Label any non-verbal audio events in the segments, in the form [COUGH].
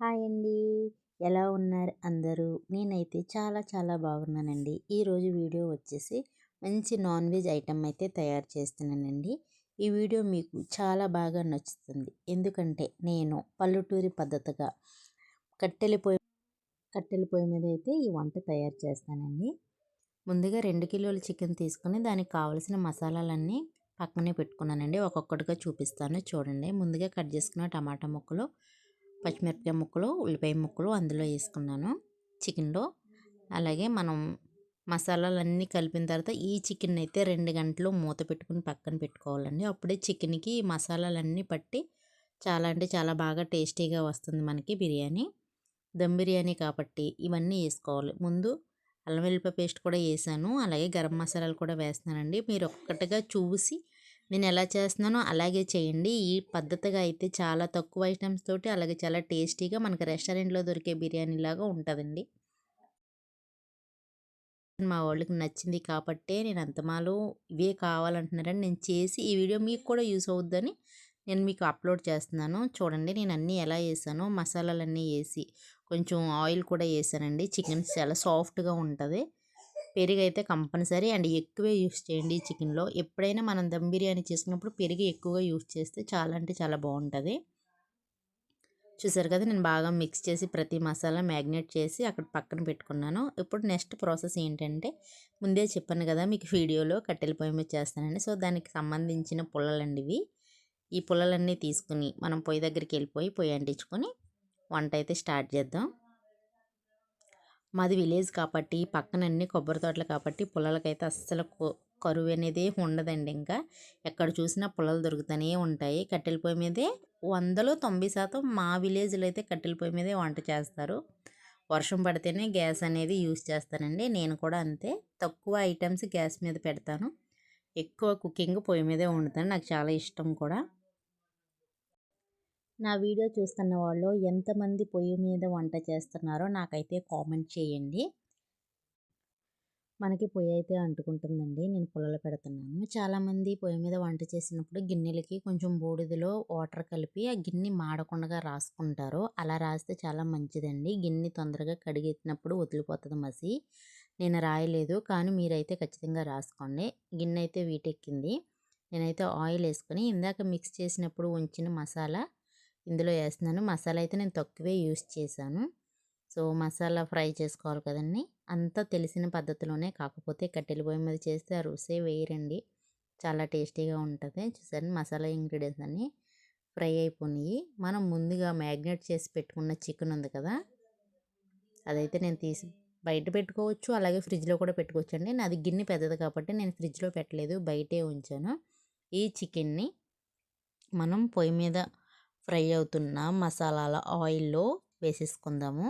Hi అండి. ఎలా ఉన్నారు అందరూ? నేనైతే చాలా చాలా బాగున్నానండి. ఈరోజు వీడియో వచ్చేసి మంచి నాన్ వెజ్ ఐటెం అయితే తయారు చేస్తున్నానండి. ఈ వీడియో మీకు చాలా బాగా నచ్చుతుంది. ఎందుకంటే నేను పల్లెటూరి పద్ధతిగా కట్టెల పొయ్యి కట్టెల పొయ్యి మీద అయితే ఈ వంట తయారు చేస్తానండి. ముందుగా రెండు కిలోల చికెన్ తీసుకొని దానికి కావలసిన మసాలాలన్నీ పక్కనే పెట్టుకున్నానండి. ఒక్కొక్కటిగా చూపిస్తాను. చూడండి. ముందుగా కట్ చేసుకున్న టమాటా ముక్కలు పచ్చిమిరపకాయ ముక్కలు ఉల్లిపాయ ముక్కలు అందులో వేసుకున్నాను. చికెన్లో అలాగే మనం మసాలాలన్నీ కలిపిన తర్వాత ఈ చికెన్ అయితే రెండు గంటలు మూత పెట్టుకుని పక్కన పెట్టుకోవాలండి. అప్పుడే చికెన్కి మసాలాలన్నీ పట్టి చాలా అంటే చాలా బాగా టేస్టీగా వస్తుంది మనకి బిర్యానీ. దమ్ బిర్యానీ కాబట్టి ఇవన్నీ వేసుకోవాలి. ముందు అల్లం వెల్లిపాయ పేస్ట్ కూడా వేసాను. అలాగే గరం మసాలాలు కూడా వేస్తున్నానండి. మీరు ఒక్కటిగా చూసి నేను ఎలా చేస్తున్నానో అలాగే చేయండి. ఈ పద్ధతిగా అయితే చాలా తక్కువ ఐటమ్స్ తోటి అలాగే చాలా టేస్టీగా మనకి రెస్టారెంట్లో దొరికే బిర్యానీ లాగా ఉంటుందండి. మా వాళ్ళకి నచ్చింది కాబట్టే నేను అంతమాలో ఇవే కావాలంటున్నారని నేను చేసి ఈ వీడియో మీకు కూడా యూస్ అవుద్దని నేను మీకు అప్లోడ్ చేస్తున్నాను. చూడండి నేను అన్నీ ఎలా వేసానో మసాలాలన్నీ వేసి కొంచెం ఆయిల్ కూడా వేసానండి. చికెన్ చాలా సాఫ్ట్గా ఉంటుంది. పెరుగు అయితే కంపల్సరీ అండ్ ఎక్కువే యూస్ చేయండి చికెన్లో. ఎప్పుడైనా మనం దమ్ బిర్యానీ చేసుకున్నప్పుడు పెరుగు ఎక్కువగా యూస్ చేస్తే చాలా అంటే చాలా బాగుంటుంది. చూసారు కదా నేను బాగా మిక్స్ చేసి ప్రతి మసాలా మ్యాగ్నేట్ చేసి అక్కడ పక్కన పెట్టుకున్నాను. ఇప్పుడు నెక్స్ట్ ప్రాసెస్ ఏంటంటే ముందే చెప్పాను కదా మీకు వీడియోలో కట్టెల పొయ్యి మీద చేస్తానండి సో దానికి సంబంధించిన పుల్లలండి ఇవి ఈ పుల్లలన్నీ తీసుకుని మనం పొయ్యి దగ్గరికి వెళ్ళిపోయి పొయ్యి అంటించుకొని వంట అయితే స్టార్ట్ చేద్దాం. మాది విలేజ్ కాబట్టి పక్కన అన్ని కొబ్బరి తోటలు కాబట్టి పొలాలకైతే అస్సలు కరువు అనేది ఉండదండి ఇంకా. ఎక్కడ చూసినా పుల్లలు దొరుకుతూనే ఉంటాయి. కట్టెల పొయ్యి మీదే వందలో తొంభై శాతం మా విలేజ్లో అయితే కట్టెల పొయ్యి మీదే వంట చేస్తారు. వర్షం పడితేనే గ్యాస్ అనేది యూస్ చేస్తానండి. నేను కూడా అంతే. తక్కువ ఐటమ్స్ గ్యాస్ మీద పెడతాను. ఎక్కువ కుకింగ్ పొయ్యి మీదే వండుతాను. నాకు చాలా ఇష్టం కూడా. నా వీడియో చూస్తున్న వాళ్ళు ఎంతమంది పొయ్యి మీద వంట చేస్తున్నారో నాకైతే కామెంట్ చేయండి. మనకి పొయ్యి అయితే అంటుకుంటుందండి. నేను పుల్లలు పెడుతున్నాను. చాలామంది పొయ్యి మీద వంట చేసినప్పుడు గిన్నెలకి కొంచెం బూడిదలో వాటర్ కలిపి ఆ గిన్నె మాడకుండా రాసుకుంటారు. అలా రాస్తే చాలా మంచిదండి. గిన్నె తొందరగా కడిగెత్తినప్పుడు వదిలిపోతుంది మసి. నేను రాయలేదు కానీ మీరైతే ఖచ్చితంగా రాసుకోండి. గిన్నె అయితే వీటెక్కింది. నేనైతే ఆయిల్ వేసుకొని ఇందాక మిక్స్ చేసినప్పుడు ఉంచిన మసాలా ఇందులో వేస్తున్నాను మసాలా అయితే నేను తక్కువే యూస్ చేశాను. సో మసాలా ఫ్రై చేసుకోవాలి కదండి. అంతా తెలిసిన పద్ధతిలోనే కాకపోతే కట్టెల పొయ్యి మీద చేస్తే ఆ రుసే వేయరండి చాలా టేస్టీగా ఉంటుంది. చూసారు మసాలా ఇంగ్రీడియంట్స్ అన్నీ ఫ్రై అయిపోయినాయి. మనం ముందుగా మ్యాగ్నేట్ చేసి పెట్టుకున్న చికెన్ ఉంది కదా అదైతే నేను తీసి బయట పెట్టుకోవచ్చు అలాగే ఫ్రిడ్జ్లో కూడా పెట్టుకోవచ్చు అండి నాది గిన్నె పెద్దది కాబట్టి నేను ఫ్రిడ్జ్లో పెట్టలేదు బయటే ఉంచాను. ఈ చికెన్ని మనం పొయ్యి మీద ఫ్రై అవుతున్న మసాలాల ఆయిల్లో వేసేసుకుందాము.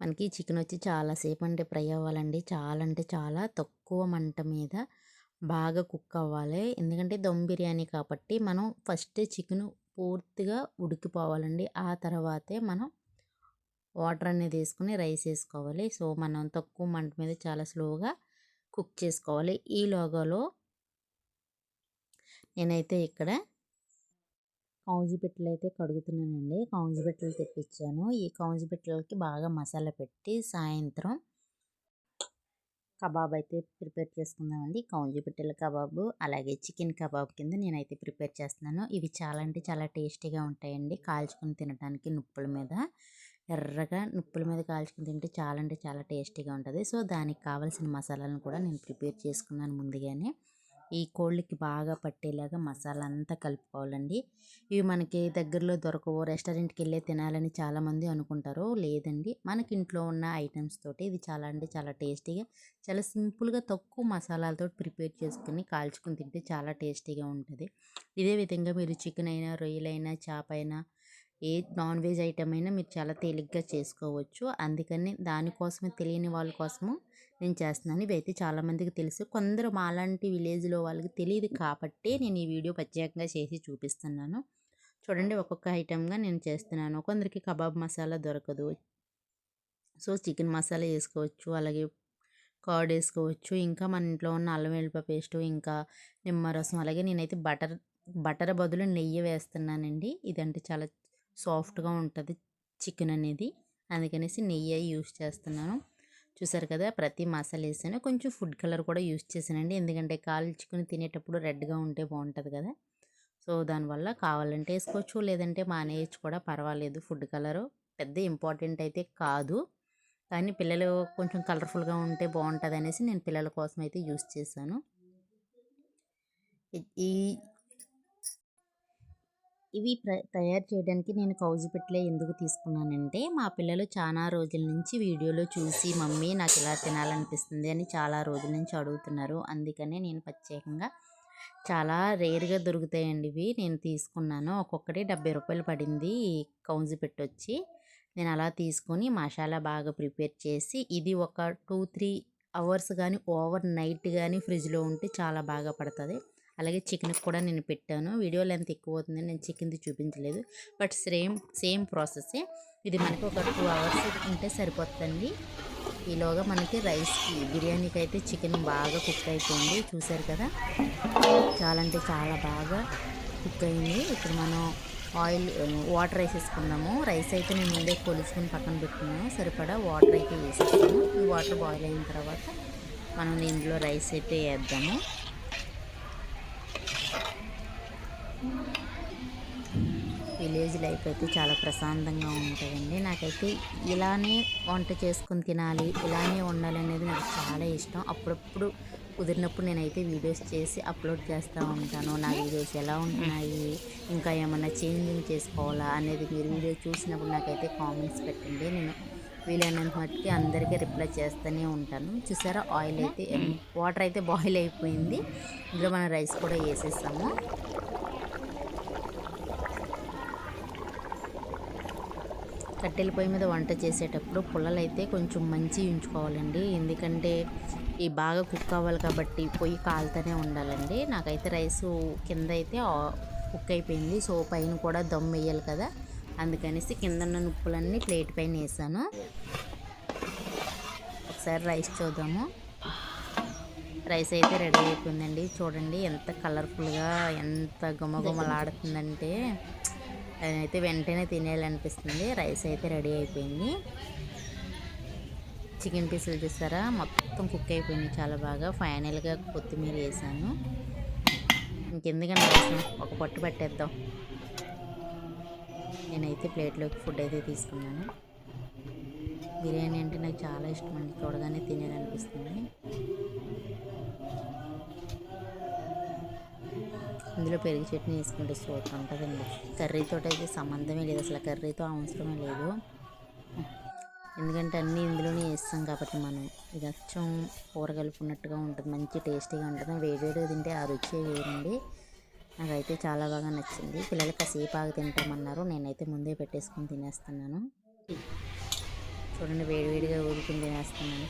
మనకి చికెన్ వచ్చి చాలాసేపు అంటే ఫ్రై అవ్వాలండి. చాలా అంటే చాలా తక్కువ మంట మీద బాగా కుక్ అవ్వాలి. ఎందుకంటే దమ్ బిర్యానీ కాబట్టి మనం ఫస్ట్ చికెన్ పూర్తిగా ఉడికిపోవాలండి. ఆ తర్వాతే మనం వాటర్ అనేది వేసుకుని రైస్ వేసుకోవాలి. సో మనం తక్కువ మంట మీద చాలా స్లోగా కుక్ చేసుకోవాలి. ఈ లోగాలో నేనైతే ఇక్కడ కౌజు అయితే కడుగుతున్నానండి. కౌజు తెప్పించాను. ఈ కౌజు బాగా మసాలా పెట్టి సాయంత్రం కబాబ్ అయితే ప్రిపేర్ చేసుకుందామండి. కౌజు పిట్టల కబాబు అలాగే చికెన్ కబాబ్ కింద నేనైతే ప్రిపేర్ చేస్తున్నాను. ఇవి చాలా అంటే చాలా టేస్టీగా ఉంటాయండి. కాల్చుకొని తినడానికి నుప్పుల మీద. ఎర్రగా నిప్పుల మీద కాల్చుకుని తింటే చాలా అంటే చాలా టేస్టీగా ఉంటుంది. సో దానికి కావాల్సిన మసాలాలను కూడా నేను ప్రిపేర్ చేసుకున్నాను ముందుగానే. ఈ కోళ్ళకి బాగా పట్టేలాగా మసాలా అంతా కలుపుకోవాలండి. ఇవి మనకి దగ్గరలో దొరకవు రెస్టారెంట్కి వెళ్ళే తినాలని చాలామంది అనుకుంటారు లేదండి. మనకి ఇంట్లో ఉన్న ఐటమ్స్ తోటి ఇది చాలా అంటే చాలా టేస్టీగా చాలా సింపుల్గా తక్కువ మసాలాలతో ప్రిపేర్ చేసుకుని కాల్చుకుని తింటే చాలా టేస్టీగా ఉంటుంది. ఇదే విధంగా మీరు చికెన్ అయినా రొయ్యలైనా చేప అయినా ఏ నాన్ వెజ్ ఐటమ్ అయినా మీరు చాలా తేలిగ్గా చేసుకోవచ్చు. అందుకని దానికోసమే తెలియని వాళ్ళ కోసము నేను చేస్తున్నాను. ఇవైతే చాలామందికి తెలుసు. కొందరు మాలాంటి విలేజ్లో వాళ్ళకి తెలియదు కాబట్టి నేను ఈ వీడియో ప్రత్యేకంగా చేసి చూపిస్తున్నాను. చూడండి ఒక్కొక్క ఐటెంగా నేను చేస్తున్నాను. కొందరికి కబాబ్ మసాలా దొరకదు. సో చికెన్ మసాలా వేసుకోవచ్చు. అలాగే కర్డ్ వేసుకోవచ్చు. ఇంకా మన ఇంట్లో ఉన్న అల్లం వెల్లిపాయ పేస్ట్ ఇంకా నిమ్మరసం అలాగే నేనైతే బటర్ బటర్ బదులు నెయ్యి వేస్తున్నానండి. ఇదంటే చాలా సాఫ్ట్గా ఉంటుంది చికెన్ అనేది. అందుకనేసి నెయ్యి యూస్ చేస్తున్నాను. చూసారు కదా! ప్రతి మసాలా వేసాను. కొంచెం ఫుడ్ కలర్ కూడా యూస్ చేశానండి. ఎందుకంటే కాల్చుకుని తినేటప్పుడు రెడ్గా ఉంటే బాగుంటుంది కదా! సో దానివల్ల కావాలంటే వేసుకోవచ్చు లేదంటే మానేయచ్చు కూడా పర్వాలేదు ఫుడ్ కలరు. పెద్ద ఇంపార్టెంట్ అయితే కాదు. కానీ పిల్లలు కొంచెం కలర్ఫుల్గా ఉంటే బాగుంటుంది అనేసి నేను పిల్లల కోసం అయితే యూస్ చేశాను ఈ ఇవి తయారు చేయడానికి నేను కౌజు పెట్టలే ఎందుకు తీసుకున్నానంటే మా పిల్లలు చాలా రోజుల నుంచి వీడియోలో చూసి మమ్మీ నాకు ఇలా తినాలనిపిస్తుంది అని చాలా రోజుల నుంచి అడుగుతున్నారు. అందుకనే నేను ప్రత్యేకంగా చాలా రేర్గా దొరుకుతాయండి ఇవి. నేను తీసుకున్నాను. ఒక్కొక్కటి డెబ్బై రూపాయలు పడింది కౌజు పెట్టొచ్చి. నేను అలా తీసుకొని మసాలా బాగా ప్రిపేర్ చేసి ఇది ఒక టూ త్రీ అవర్స్ కానీ ఓవర్ నైట్ కానీ ఫ్రిడ్జ్లో ఉంటే చాలా బాగా పడుతుంది. అలాగే చికెన్కి కూడా నేను పెట్టాను. వీడియో లెంత్ ఎక్కువ అవుతుంది నేను చికెన్ది చూపించలేదు. బట్ సేమ్ సేమ్ ప్రాసెసే. ఇది మనకి ఒక టూ అవర్స్ ఉంటే సరిపోతుందండి. ఈలోగా మనకి రైస్కి బిర్యానీకి అయితే చికెన్ బాగా కుక్ అయిపోయింది. చూసారు కదా? చాలా అంటే చాలా బాగా కుక్ అయింది. ఇప్పుడు మనం ఆయిల్ వాటర్ వేసేసుకున్నాము రైస్ అయితే నేను ముందే కొలుచుకుని పక్కన పెట్టుకున్నాను. సరిపడా వాటర్ అయితే వేసేస్తాము ఈ వాటర్ బాయిల్ అయిన తర్వాత మనం దీంట్లో రైస్ అయితే వేద్దాము. విలేజ్ లైఫ్ అయితే చాలా ప్రశాంతంగా ఉంటుందండి. నాకైతే ఇలానే వంట చేసుకొని తినాలి ఇలానే ఉండాలి అనేది నాకు చాలా ఇష్టం. అప్పుడప్పుడు కుదిరినప్పుడు నేనైతే వీడియోస్ చేసి అప్లోడ్ చేస్తూ ఉంటాను. నా వీడియోస్ ఎలా ఉంటున్నాయి ఇంకా ఏమన్నా చేంజింగ్ చేసుకోవాలా అనేది మీరు వీడియో చూసినప్పుడు నాకైతే కామెంట్స్ పెట్టండి. నేను వీలైనంత మట్టుకి అందరికీ రిప్లై చేస్తూనే ఉంటాను. చూసారా ఆయిల్ అయితే వాటర్ అయితే బాయిల్ అయిపోయింది. ఇందులో మనం రైస్ కూడా వేసేస్తాము కట్టెల పొయ్యి మీద వంట చేసేటప్పుడు పుల్లలు అయితే కొంచెం మంచి ఉంచుకోవాలండి. ఎందుకంటే ఈ బాగా కుక్ అవ్వాలి కాబట్టి పొయ్యి కాలుతూనే ఉండాలండి. నాకైతే రైస్ కింద అయితే కుక్ అయిపోయింది. సో పైన కూడా దమ్ వేయాలి కదా. అందుకనేసి కింద ఉన్న నుప్పులన్నీ ప్లేట్ పైన వేసాను. ఒకసారి రైస్ చూద్దాము. రైస్ అయితే రెడీ అయిపోయిందండి. చూడండి ఎంత కలర్ఫుల్గా ఎంత గుమగుమలాడుతుందంటే అయితే వెంటనే తినేయాలనిపిస్తుంది. రైస్ అయితే రెడీ అయిపోయింది. చికెన్ పీసులు చూసారా? మొత్తం కుక్ అయిపోయింది చాలా బాగా. ఫైనల్గా కొత్తిమీర వేసాను. ఇంకెందుకంటే అవసరం? ఒక పొట్టు పట్టేద్దాం. నేనైతే ప్లేట్లోకి ఫుడ్ అయితే తీసుకున్నాను. బిర్యానీ అంటే నాకు చాలా ఇష్టం అండి. చూడగానే తినేయాలనిపిస్తుంది. ఇందులో పెరుగు చట్నీ వేసుకుంటే సూపర్ ఉంటుందండి కర్రీతో అయితే సంబంధమే లేదు అసలు కర్రీతో అవసరమే లేదు. ఎందుకంటే అన్నీ ఇందులోనే వేస్తాం కాబట్టి మనం. ఇది అచ్చం కూర కలుపుకున్నట్టుగా ఉంటుంది మంచి టేస్టీగా ఉంటుంది. వేడివేడిగా తింటే ఆ రుచి వేరండి. నాకైతే చాలా బాగా నచ్చింది. పిల్లలకి కాసేపు ఆగి తింటామన్నారు నేనైతే ముందే పెట్టేసుకొని తినేస్తున్నాను. చూడండి వేడివేడిగా ఊరుకుని తినేస్తున్నాను.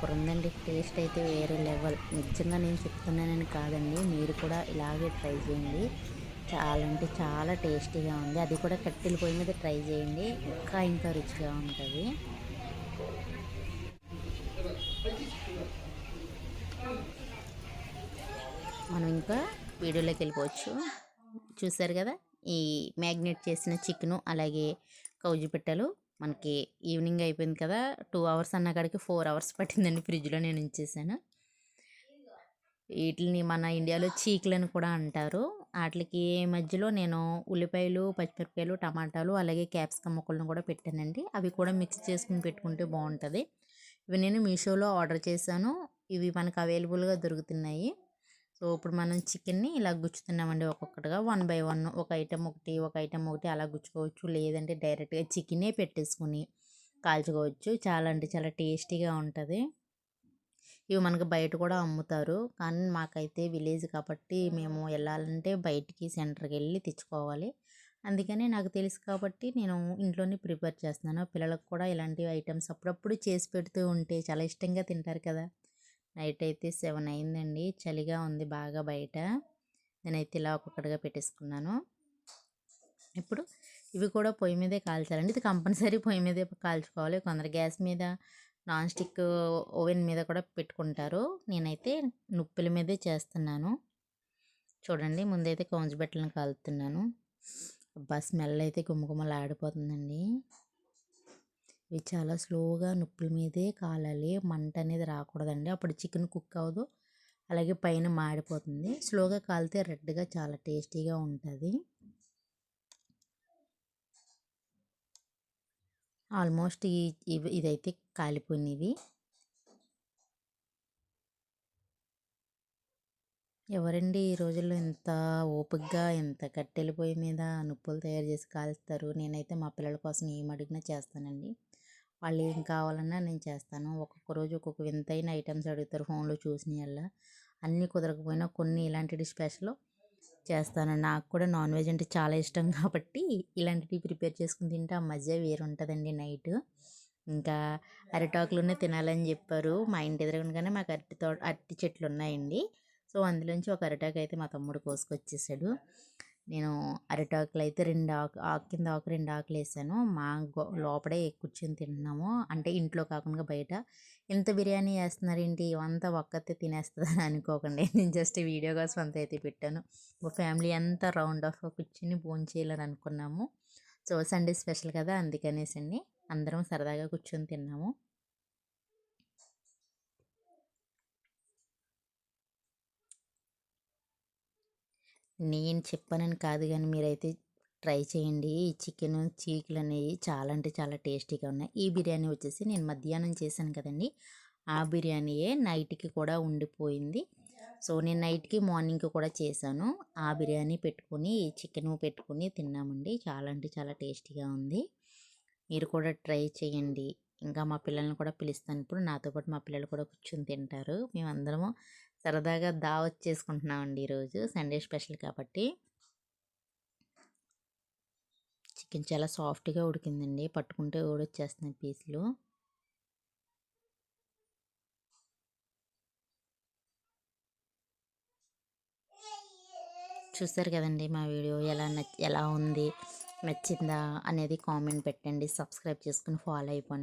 సూపర్ ఉందండి టేస్ట్ అయితే వేరే లెవెల్. నిజంగా నేను చెప్తున్నానని కాదండి. మీరు కూడా ఇలాగే ట్రై చేయండి. చాలా అంటే చాలా టేస్టీగా ఉంది. అది కూడా కట్టెల పొయ్యి మీద ట్రై చేయండి. ఇంకా ఇంకా రుచిగా ఉంటుంది. మనం ఇంకా వీడియోలోకి వెళ్ళిపోవచ్చు. చూసారు కదా? ఈ మ్యాగ్నెట్ చేసిన చికెను అలాగే కౌజు పిట్టలు. మనకి ఈవినింగ్ అయిపోయింది కదా టూ అవర్స్ అన్న కాడికి ఫోర్ అవర్స్ పట్టిందండి ఫ్రిడ్జ్లో నేను ఉంచేసాను. వీటిని మన ఇండియాలో చీకులని కూడా అంటారు. వాటికి మధ్యలో నేను ఉల్లిపాయలు పచ్చిమిరపకాయలు టమాటాలు అలాగే క్యాప్సికమ్ ముక్కలను కూడా పెట్టానండి. అవి కూడా మిక్స్ చేసుకుని పెట్టుకుంటే బాగుంటుంది. ఇవి నేను మీషోలో ఆర్డర్ చేశాను. ఇవి మనకు అవైలబుల్గా దొరుకుతున్నాయి. సో ఇప్పుడు మనం చికెన్ని ఇలా గుచ్చుతున్నామండి ఒక్కొక్కటిగా వన్ బై వన్. ఒక ఐటెం ఒకటి ఒక ఐటెం ఒకటి అలా గుచ్చుకోవచ్చు. లేదంటే డైరెక్ట్గా చికెనే పెట్టేసుకుని కాల్చుకోవచ్చు. చాలా అంటే చాలా టేస్టీగా ఉంటుంది. ఇవి మనకు బయట కూడా అమ్ముతారు. కానీ మాకైతే విలేజ్ కాబట్టి మేము వెళ్ళాలంటే బయటికి సెంటర్కి వెళ్ళి తెచ్చుకోవాలి. అందుకని నాకు తెలుసు కాబట్టి నేను ఇంట్లోనే ప్రిపేర్ చేస్తున్నాను. పిల్లలకు కూడా ఇలాంటి ఐటమ్స్ అప్పుడప్పుడు చేసి పెడుతూ ఉంటే చాలా ఇష్టంగా తింటారు కదా. నైట్ అయితే సెవెన్ అయిందండి. చలిగా ఉంది బాగా బయట. నేనైతే ఇలా ఒక్కొక్కటిగా పెట్టేసుకున్నాను. ఇప్పుడు ఇవి కూడా పొయ్యి మీదే కాల్చాలండి. ఇది కంపల్సరీ పొయ్యి మీదే కాల్చుకోవాలి. కొందరు గ్యాస్ మీద నాన్ స్టిక్ ఓవెన్ మీద కూడా పెట్టుకుంటారు. నేనైతే నుప్పుల మీదే చేస్తున్నాను. చూడండి ముందైతే కౌంజబెట్టలను కాలుతున్నాను. అబ్బా స్మెల్ అయితే గుమ్మగుమ్మలు ఆడిపోతుందండి ఇవి చాలా స్లోగా నొప్పుల మీదే కాలాలి. మంట అనేది రాకూడదండి. అప్పుడు చికెన్ కుక్ అవ్వదు. అలాగే పైన మాడిపోతుంది. స్లోగా కాలితే రెడ్గా చాలా టేస్టీగా ఉంటుంది. ఆల్మోస్ట్ ఈ ఇవి ఇదైతే కాలిపోయినవి. ఎవరండి ఈ రోజుల్లో ఎంత ఓపికగా ఎంత కట్టెల పొయ్యి మీద నుప్పులు తయారు చేసి కాలుస్తారు? నేనైతే మా పిల్లల కోసం ఏం అడిగినా చేస్తానండి. వాళ్ళు ఏం కావాలన్నా నేను చేస్తాను. ఒక్కొక్క రోజు ఒక్కొక్క వింతైన ఐటమ్స్ అడుగుతారు ఫోన్లో చూసినవల్ల అన్నీ కుదరకపోయినా కొన్ని ఇలాంటివి స్పెషల్ చేస్తాను. నాకు కూడా నాన్ వెజ్ అంటే చాలా ఇష్టం [LAUGHS] కాబట్టి ఇలాంటివి ప్రిపేర్ చేసుకుని తింటే ఆ మధ్య వేరు ఉంటుందండి నైట్. ఇంకా అరిటాకులోనే తినాలని చెప్పారు. మా ఇంటి ఎదురుగానే మాకు అరటి తో అరటి చెట్లు ఉన్నాయండి సో అందులోంచి ఒక అరిటాకు అయితే మా తమ్ముడు కోసుకొచ్చేసాడు. నేను అరిటాకులు అయితే రెండు ఆకు ఆకు కింద ఆకు రెండు ఆకులు వేసాను. మా లోపడే కూర్చొని తింటున్నాము అంటే ఇంట్లో కాకుండా బయట. ఎంత బిర్యానీ వేస్తున్నారు ఏంటి అంతా ఒక్కతే తినేస్తుందని అనుకోకండి. [LAUGHS] నేను జస్ట్ వీడియో కోసం అంత అయితే పెట్టాను. మా ఫ్యామిలీ అంతా రౌండ్ ఆఫ్ కూర్చొని భోజనం చేయాలని అనుకున్నాము. సో సండే స్పెషల్ కదా అందుకనేసి అండి అందరం సరదాగా కూర్చొని తిన్నాము. నేను చెప్పానని కాదు కానీ మీరైతే ట్రై చేయండి. ఈ చికెన్ చీకులు అనేవి చాలా అంటే చాలా టేస్టీగా ఉన్నాయి. ఈ బిర్యానీ వచ్చేసి నేను మధ్యాహ్నం చేశాను కదండి. ఆ బిర్యానీయే నైట్కి కూడా ఉండిపోయింది. సో నేను నైట్కి మార్నింగ్కి కూడా చేశాను. ఆ బిర్యానీ పెట్టుకొని చికెన్ పెట్టుకొని తిన్నామండి. చాలా అంటే చాలా టేస్టీగా ఉంది. మీరు కూడా ట్రై చేయండి. ఇంకా మా పిల్లల్ని కూడా పిలుస్తాను. ఇప్పుడు నాతో పాటు మా పిల్లలు కూడా కూర్చొని తింటారు. మేమందరము సరదాగా దావత్ చేసుకుంటున్నామండి ఈరోజు సండే స్పెషల్ కాబట్టి. చికెన్ చాలా సాఫ్ట్గా ఉడికిందండి. పట్టుకుంటే ఊడొచ్చేస్తున్నాయి పీసులు. చూస్తారు కదండి మా వీడియో ఎలా నచ్ ఎలా ఉంది నచ్చిందా అనేది కామెంట్ పెట్టండి. సబ్స్క్రైబ్ చేసుకుని ఫాలో అయిపోండి